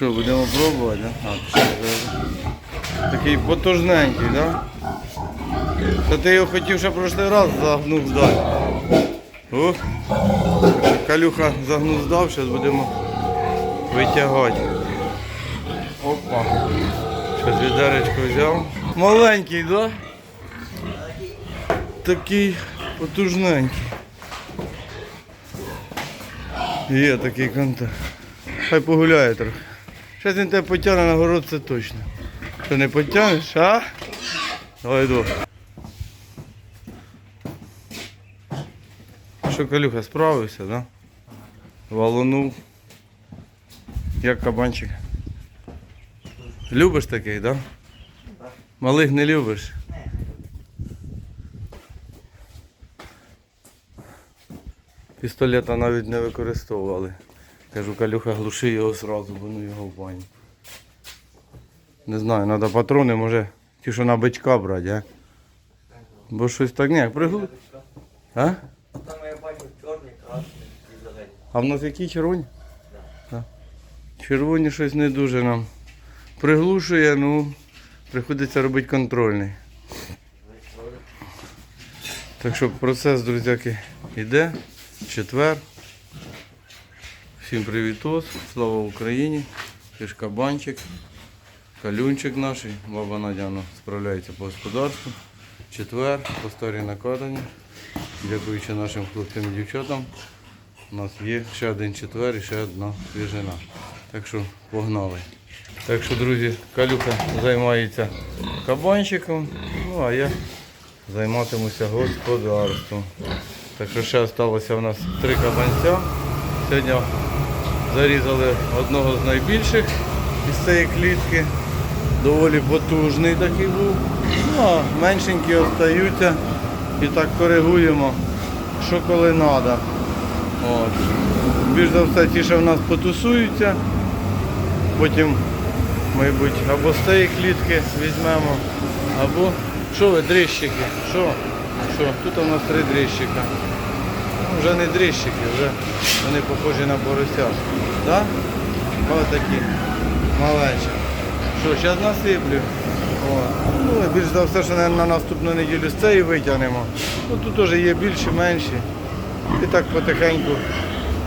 Що, будемо пробувати? А, Такий потужненький, так? Та ти його хотів ще прошлий раз загнув здати. О, Калюха загнув здав, зараз будемо витягати. Опа. Щось відеречко взяв. Маленький? Да? Такий потужненький. Є такий контакт. Хай погуляє трохи. Зараз він тебе потягне на город, це точно. Що не потягнеш, а? Давай йду. Що, Калюха, справився, да? Валунув. Як кабанчик. Любиш таких, да? Малих не любиш? Пістолета навіть не використовували. Кажу, Калюха, глуши його зразу, бо ну його в баню. Не знаю, треба патрони, може, ті, що на бичка брати, а? Бо щось так ні, приглу. А? Там я бачу чорний, красний і зелений. А в нас які червоні? Да. Червоні щось не дуже нам. Приглушує, ну, приходиться робити контрольний. Так що процес, друзяки, йде. Четвер. Всім привітос, слава Україні. Це ж кабанчик, калюнчик наш, баба Надя ну, справляється по господарству. Четвер, по старій накатані. Дякуючи нашим хлопцям і дівчатам. У нас є ще один четвер і ще одна свіжина. Так що погнали. Так що, друзі, Калюха займається кабанчиком, ну а я займатимуся господарством. Так що ще залишилося у нас три кабанця. Сьогодні зарізали одного з найбільших із цієї клітки. Доволі потужний такий був. Ну, а меншенькі остаються і так коригуємо, що коли треба. От. Більш за все ті, що в нас потусуються. Потім, мабуть, або з цієї клітки візьмемо, або що ви, дрищики? Що? Що? Тут у нас три дрищика. Вже не дрищики, вже вони похожі на поросят. Так? Ось такі маленькі. Що, зараз насиплю. Ну, більш за все, що на, на наступну неділю з цієї витягнемо. Ну, тут теж є більші, менші. І так потихеньку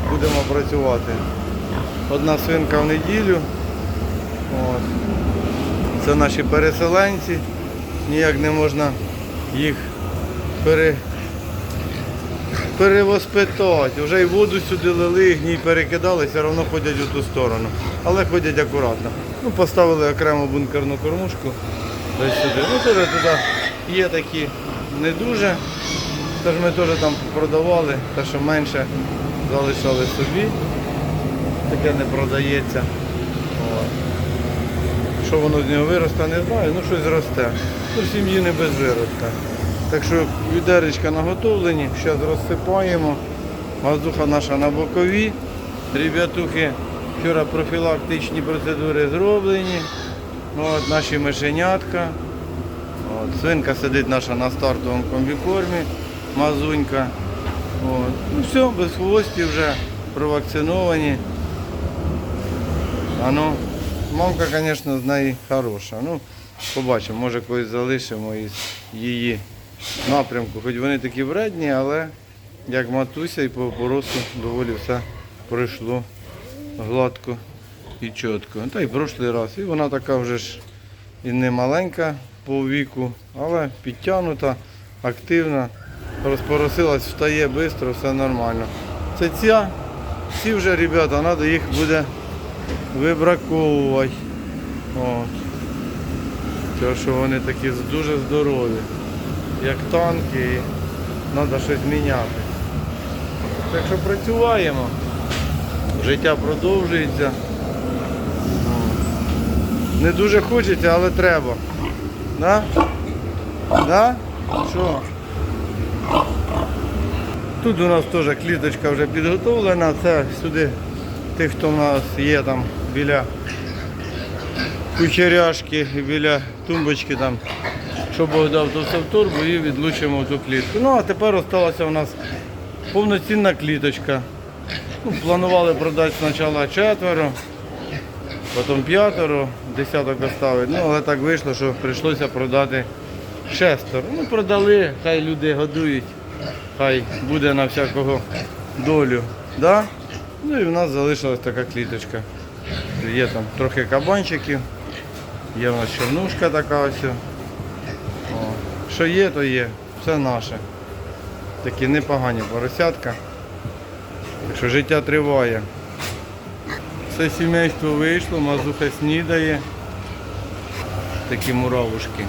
будемо працювати. Одна свинка в неділю. От. Це наші переселенці. Ніяк не можна їх пере... перевоспитати. Вже і воду сюди лили, гній перекидали, все одно ходять у ту сторону. Але ходять акуратно. Ну, поставили окрему бункерну кормушку. Десь сюди. Ну, теж туди є такі не дуже. Тож ми теж там продавали, те, що менше залишали собі. Таке не продається. Що воно з нього виросте, не знаю, ну щось зросте. Ну, сім'ї не без виросте. Так що відеречка наготовлені, зараз розсипаємо. Воздуха наша на бокові. Ребятухи, вчора профілактичні процедури зроблені. Ну, От, наші мишенятка. От, свинка сидить наша на стартовому комбікормі, мазунька. От. Ну все, без хвостів вже провакциновані. А ну, мамка, звісно, з неї хороша. Ну, побачимо, може когось залишимо із її напрямку. Хоч вони такі вредні, але як матуся і по поросу доволі все пройшло гладко і чітко. Та й прошлий раз. І вона така вже ж і не маленька по віку, але підтягнута, активна, розпоросилась, встає швидко, все нормально. Це ця, ці вже, ребята, треба їх буде вибраковувати. От. Те, що вони такі дуже здорові, як танки, і треба щось міняти. Так що працюємо, життя продовжується. Не дуже хочеться, але треба. Да? Да? Що? Тут у нас теж кліточка вже підготовлена. Це сюди тих, хто у нас є там біля кучеряшки, біля тумбочки там, що Бог дав, то все в турбу і відлучимо в ту клітку. Ну а тепер залишилася у нас повноцінна кліточка. Ну, планували продати спочатку четверо. потім п'ятеро, десяток оставить. Ну, але так вийшло, що прийшлося продати шестеро. Ну, продали, хай люди годують, хай буде на всякого долю. Да? Ну і в нас залишилась така кліточка. Є там трохи кабанчиків, є в нас чорнушка така ось. Що є, то є, все наше. Такі непогані поросятка. Так що життя триває. Все сімейство вийшло, мазуха снідає. Такі муравушки.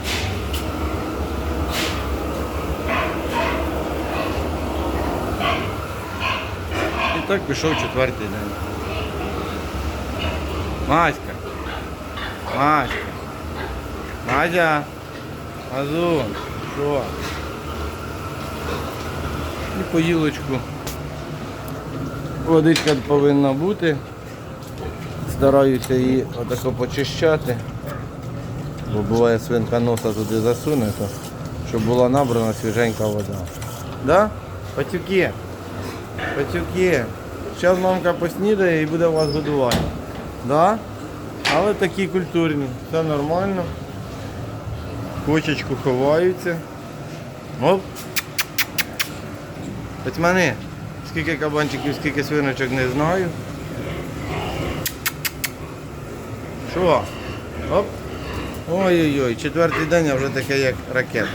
І так пішов четвертий день. Маська. Маська. Мазя. Мазун. Що? І поїлочку. Водичка повинна бути. Стараюся її отако почищати. Бо буває свинка носа туди засуне, то щоб була набрана свіженька вода. Да? Пацюки. Пацюки. Зараз мамка поснідає і буде вас годувати. Да? Але такі культурні. Все нормально. Кочечку ховаються. Оп. Пацьмани, скільки кабанчиків, скільки свиночок не знаю. Що? Оп. Ой-ой-ой, четвертий день, а вже таке як ракета.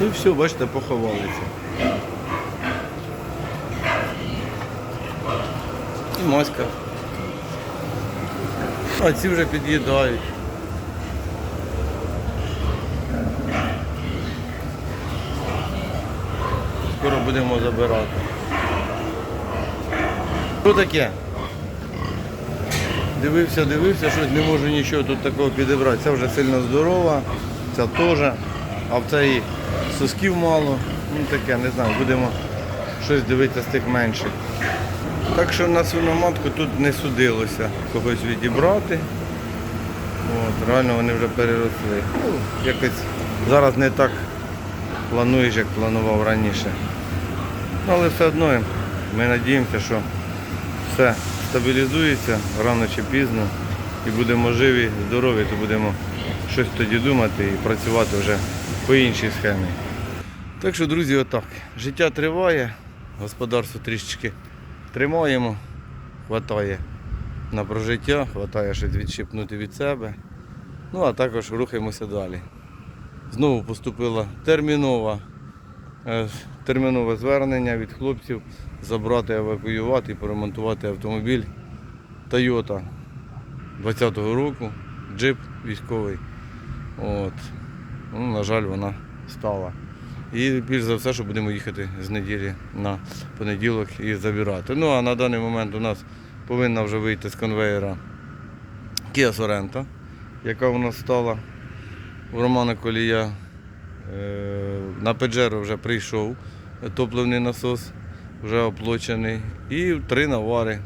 І все, бачите, поховалися. І моська. А ці вже під'їдають. Скоро будемо забирати. Що таке? Дивився, дивився, щось не можу нічого тут такого підібрати. Ця вже сильно здорова, ця теж, а в цій сосків мало. Ну таке, не знаю, будемо щось дивитися з тих менших. Так що на свиноматку тут не судилося когось відібрати. От, реально вони вже переросли. Ну, якось зараз не так плануєш, як планував раніше. Ну, але все одно ми надіємося, що все стабілізується рано чи пізно і будемо живі, здорові, то будемо щось тоді думати і працювати вже по іншій схемі. Так що, друзі, отак. Життя триває, господарство трішечки тримаємо, хватає на прожиття, хватає щось відщипнути від себе. Ну а також рухаємося далі. Знову поступила термінова, е, термінове звернення від хлопців забрати, евакуювати і поремонтувати автомобіль Toyota 20-го року, джип військовий. От. Ну, на жаль, вона стала. І більш за все, що будемо їхати з неділі на понеділок і забирати. Ну а на даний момент у нас повинна вже вийти з конвейера Kia Sorento, яка у нас стала у Романа Колія. Е, На Peugeot вже прийшов топливний насос, вже оплочений. І три навари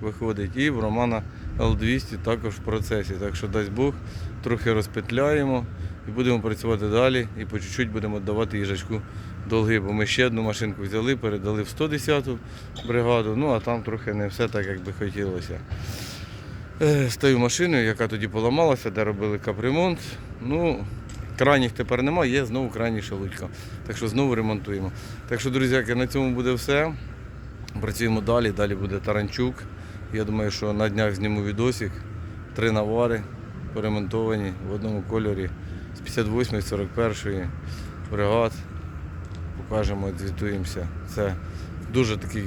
виходить. І в Романа Л200 також в процесі. Так що дасть Бог, трохи розпетляємо і будемо працювати далі. І по чуть-чуть будемо давати їжачку долги. Бо ми ще одну машинку взяли, передали в 110-ту бригаду, ну а там трохи не все так, як би хотілося. Е, З тою машиною, яка тоді поламалася, де робили капремонт. Ну, крайніх тепер немає, є знову крайній шелудька. Так що знову ремонтуємо. Так що, друзяки, на цьому буде все. Працюємо далі, далі буде Таранчук. Я думаю, що на днях зніму відосик. Три навари поремонтовані в одному кольорі з 58 41 бригад. Покажемо, звітуємося. Це дуже такий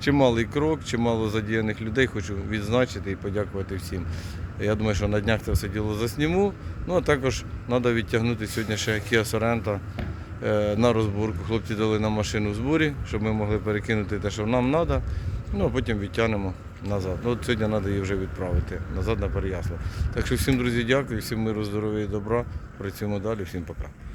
чималий крок, чимало задіяних людей. Хочу відзначити і подякувати всім. Я думаю, що на днях це все діло засніму. Ну а також треба відтягнути сьогодні ще Kia Sorento е, на розборку. Хлопці дали нам машину в зборі, щоб ми могли перекинути те, що нам треба. Ну а потім відтягнемо назад. Ну, от сьогодні треба її вже відправити назад на Переяслав. Так що всім, друзі, дякую, всім миру, здоров'я і добра. Працюємо далі, всім пока.